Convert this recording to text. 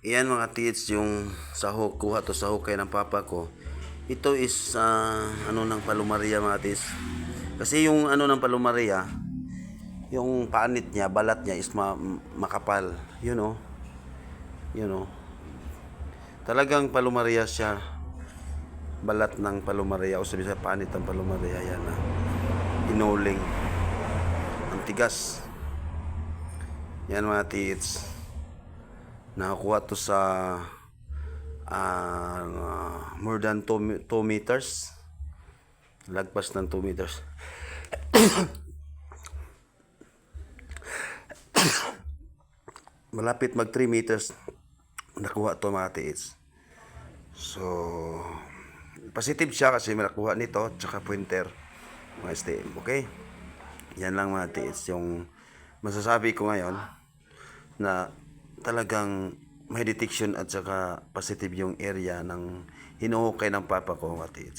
Iyan mga tits yung sahok, kuha to sa hukay ng papa ko. Ito is ah, ano ng palumaria mga tits. Kasi yung ano ng palumaria, yung panit niya, balat niya is ma- makapal. You know? You know? Talagang palumaria siya. Balat ng palumaria o sabi sa panit ng palumaria yan na inuling. Ang tigas. Yan mga tits. Nakakuha to sa ah, more than 2 meters. Lagpas ng 2 meters. Malapit mag 3 meters. Nakuha to mga tits. So, positive siya kasi nakuha nito tsaka pointer mga STM. Okay? Yan lang mga tits yung masasabi ko ngayon na talagang may detection at saka positive yung area ng hinuhukay ng papa ko tits.